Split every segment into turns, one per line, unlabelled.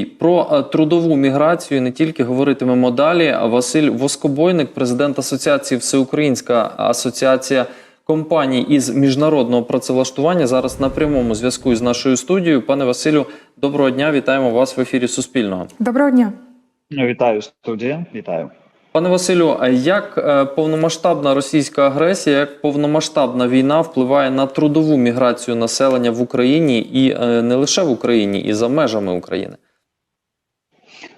Про е, трудову міграцію не тільки говоритимемо далі. Василь Воскобойник, президент Асоціації Всеукраїнська асоціація компаній із міжнародного працевлаштування, зараз на прямому зв'язку з нашою студією. Пане Василю, доброго дня! Вітаємо вас в ефірі Суспільного.
Доброго дня.
Вітаю студія, вітаю.
Пане Василю, а як е, повномасштабна російська агресія, як повномасштабна війна впливає на трудову міграцію населення в Україні і е, не лише в Україні, і за межами України?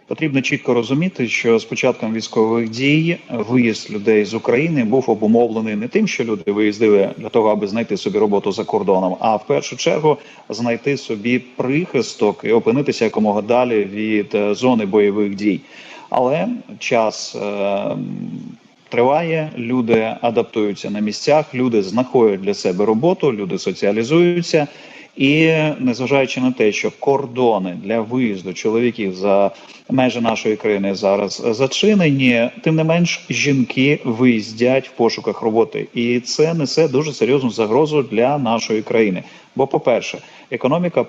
Потрібно чітко розуміти, що з початком військових дій виїзд людей з України був обумовлений не тим, що люди виїздили для того, аби знайти собі роботу за кордоном, а в першу чергу знайти собі прихисток і опинитися якомога далі від е, зони бойових дій. Але час е, триває, люди адаптуються на місцях, люди знаходять для себе роботу, люди соціалізуються. І незважаючи на те, що кордони для виїзду чоловіків за межі нашої країни зараз зачинені, тим не менш жінки виїздять в пошуках роботи, і це несе дуже серйозну загрозу для нашої країни. Бо, по-перше, економіка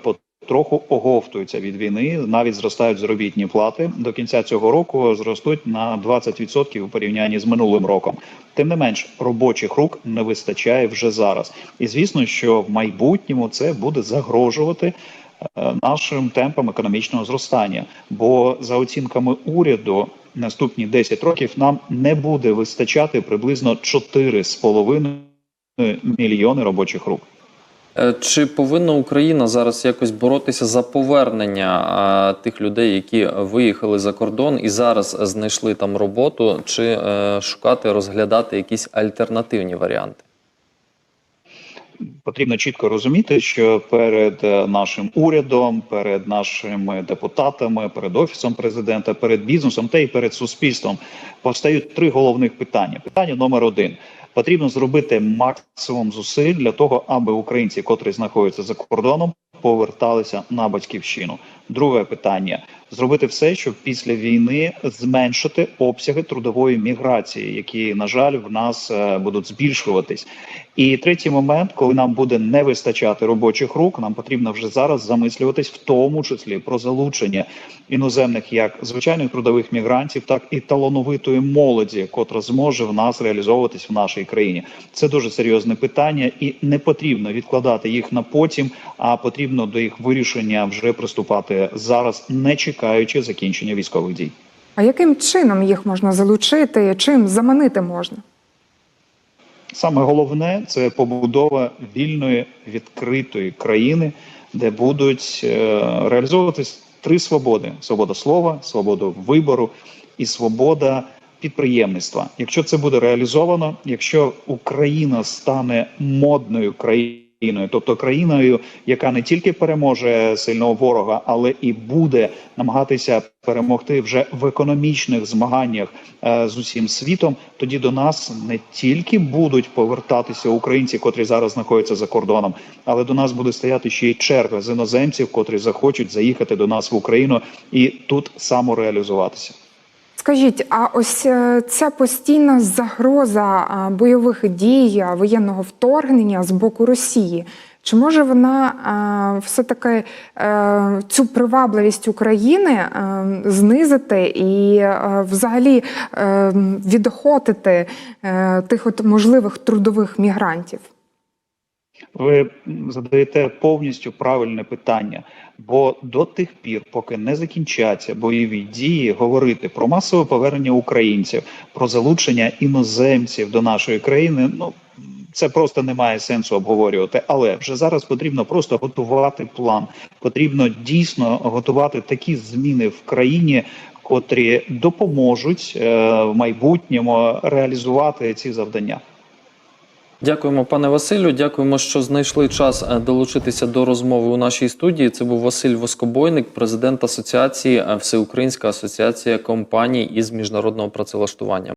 потроху оговтується від війни, навіть зростають заробітні плати. До кінця цього року зростуть на 20% у порівнянні з минулим роком. Тим не менш, робочих рук не вистачає вже зараз. І звісно, що в майбутньому це буде загрожувати е, нашим темпам економічного зростання. Бо за оцінками уряду, наступні 10 років нам не буде вистачати приблизно 4,5 мільйони робочих рук.
Е, Чи повинна Україна зараз якось боротися за повернення тих людей, які виїхали за кордон і зараз знайшли там роботу, чи е, шукати, розглядати якісь альтернативні варіанти?
Потрібно чітко розуміти, що перед е, нашим урядом, перед нашими депутатами, перед офісом президента, перед бізнесом та й перед суспільством постають три головних питання. Питання номер один. Потрібно зробити максимум зусиль для того, аби українці, котрі знаходяться за кордоном, поверталися на батьківщину. Друге питання зробити все, щоб після війни зменшити обсяги трудової міграції, які на жаль в нас е, будуть збільшуватись. І третій момент, коли нам буде не вистачати робочих рук, нам потрібно вже зараз замислюватись, в тому числі про залучення іноземних як звичайних трудових мігрантів, так і талановитої молоді, котра зможе в нас реалізовуватись в нашій країні. Це дуже серйозне питання, і не потрібно відкладати їх на потім, а потрібно до їх вирішення вже приступати зараз, не чекаючи закінчення військових дій.
А яким чином їх можна залучити? Чим заманити можна?
Саме головне це побудова вільної відкритої країни, де будуть е, реалізовуватись три свободи: свобода слова, свобода вибору і свобода підприємництва. Якщо це буде реалізовано, якщо Україна стане модною країною. Тобто країною, яка не тільки переможе сильного ворога, але і буде намагатися перемогти вже в економічних змаганнях е, з усім світом, тоді до нас не тільки будуть повертатися українці, котрі зараз знаходяться за кордоном, але до нас буде стояти ще й черга з іноземців, котрі захочуть заїхати до нас в Україну і тут самореалізуватися.
Скажіть, а ось е, ця постійна загроза бойових дій, воєнного вторгнення з боку Росії, чи може вона все-таки е, цю привабливість України е, знизити і е, взагалі е, відохотити е, тих от можливих трудових мігрантів?
Ви задаєте повністю правильне питання, бо до тих пір, поки не закінчаться бойові дії, говорити про масове повернення українців, про залучення іноземців до нашої країни, ну це просто не має сенсу обговорювати. Але вже зараз потрібно просто готувати план. Потрібно дійсно готувати такі зміни в країні. Котрі допоможуть е, в майбутньому реалізувати ці завдання.
Дякуємо, пане Василю. Дякуємо, що знайшли час е, долучитися до розмови у нашій студії. Це був Василь Воскобойник, президент асоціації е, Всеукраїнська асоціація компаній із міжнародного працевлаштування.